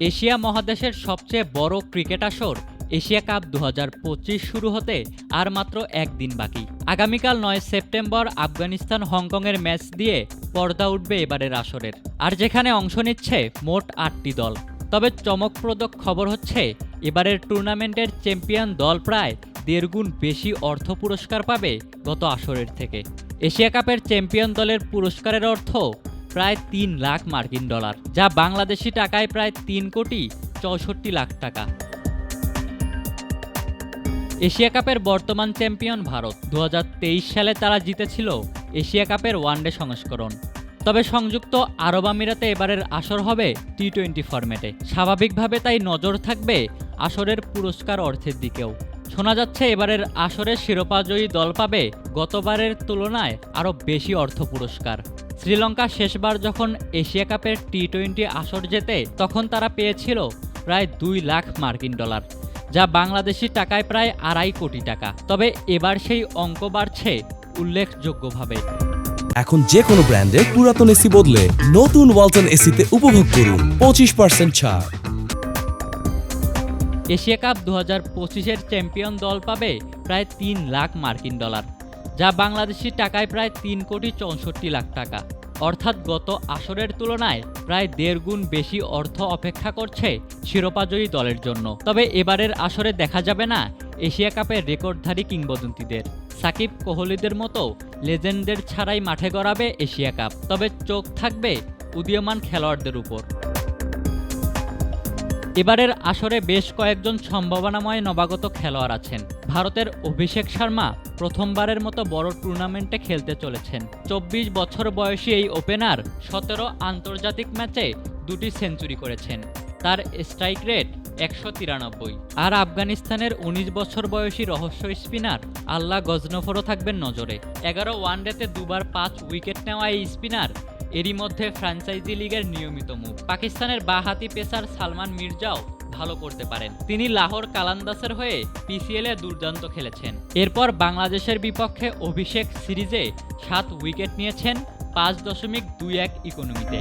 Asia মহাদেশের সবচেয়ে বড় ক্রিকেট আসর এশিয়া কাপ দু হাজার পঁচিশ শুরু হতে আর মাত্র একদিন বাকি। আগামীকাল নয় সেপ্টেম্বর আফগানিস্তান হংকংয়ের ম্যাচ দিয়ে পর্দা উঠবে এবারের আসরের। আর যেখানে অংশ নিচ্ছে মোট আটটি দল। তবে চমকপ্রদ খবর হচ্ছে, এবারের টুর্নামেন্টের চ্যাম্পিয়ন দল প্রায় দেড়গুণ বেশি অর্থ পুরস্কার পাবে গত আসরের থেকে। এশিয়া কাপের চ্যাম্পিয়ন দলের পুরস্কারের অর্থ প্রায় তিন লাখ মার্কিন ডলার, যা বাংলাদেশি টাকায় প্রায় তিন কোটি চৌষট্টি লাখ টাকা। এশিয়া কাপের বর্তমান চ্যাম্পিয়ন ভারত দু হাজার তেইশ সালে তারা জিতেছিল এশিয়া কাপের ওয়ানডে সংস্করণ। তবে সংযুক্ত আরব আমিরাতে এবারের আসর হবে টি টোয়েন্টি ফরম্যাটে। স্বাভাবিকভাবে তাই নজর থাকবে আসরের পুরস্কার অর্থের দিকেও। শোনা যাচ্ছে এবারের আসরের শিরোপাজয়ী দল পাবে গতবারের তুলনায় আরও বেশি অর্থ পুরস্কার। শ্রীলঙ্কা শেষবার যখন এশিয়া কাপের টি টোয়েন্টি আসর জেতে তখন তারা পেয়েছিল প্রায় দুই লাখ মার্কিন ডলার যা বাংলাদেশি টাকায় প্রায় আড়াই কোটি টাকা। তবে এবার সেই অঙ্ক বাড়ছে উল্লেখযোগ্যভাবে। এখন যে কোনো ব্র্যান্ডের পুরাতন এসি বদলে নতুন ওয়ালটন এসিতে উপভোগ করুন পঁচিশ পার্সেন্ট ছাড়। এশিয়া কাপ দু হাজার পঁচিশের চ্যাম্পিয়ন দল পাবে প্রায় তিন লাখ মার্কিন ডলার। যা বাংলাদেশি টাকায় প্রায় তিন কোটি চৌষট্টি লাখ টাকা। অর্থাৎ গত আসরের তুলনায় প্রায় দেড় গুণ বেশি অর্থ অপেক্ষা করছে শিরোপাজয়ী দলের জন্য। তবে এবারের আসরে দেখা যাবে না এশিয়া কাপের রেকর্ডধারী কিংবদন্তিদের। সাকিব কোহলিদের মতো লেজেন্ডদের ছাড়াই মাঠে গড়াবে এশিয়া কাপ। তবে চোখ থাকবে উদীয়মান খেলোয়াড়দের উপর। এবারের আসরে বেশ কয়েকজন সম্ভাবনাময় নবাগত খেলোয়াড় আছেন। ভারতের অভিষেক শর্মা প্রথমবারের মতো বড় টুর্নামেন্টে খেলতে চলেছেন। চব্বিশ বছর বয়সী এই ওপেনার সতেরো আন্তর্জাতিক ম্যাচে দুটি সেঞ্চুরি করেছেন। তার স্ট্রাইক রেট একশো তিরানব্বই। আর আফগানিস্তানের উনিশ বছর বয়সী রহস্য স্পিনার আল্লাহ গজনফরও থাকবেন নজরে। এগারো ওয়ানডেতে দুবার পাঁচ উইকেট নেওয়া এই স্পিনার এরই মধ্যে ফ্র্যাঞ্চাইজি লিগের নিয়মিত মুখ। পাকিস্তানের বাহাতি পেসার সালমান মির্জাও ভালো করতে পারেন। তিনি লাহোর কালান্দাসের হয়ে পিসিএল এ দুর্দান্ত খেলেছেন। এরপর বাংলাদেশের বিপক্ষে অভিষেক সিরিজে সাত উইকেট নিয়েছেন পাঁচ দশমিক দুই এক ইকোনমিতে।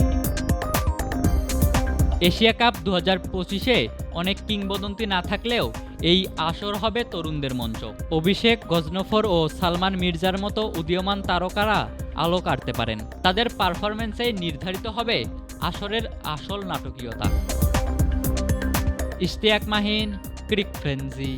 এশিয়া কাপ দু হাজার পঁচিশে অনেক কিংবদন্তি না থাকলেও এই আসর হবে তরুণদের মঞ্চ। অভিষেক, গজনফর ও সালমান মির্জার মতো উদীয়মান তারকারা আলো কাটতে পারেন। তাদের পারফরমেন্সে নির্ধারিত হবে আসরের আসল নাটকীয়তা। ইশতিয়াক মাহিন ক্রিক ফ্রেন্সি।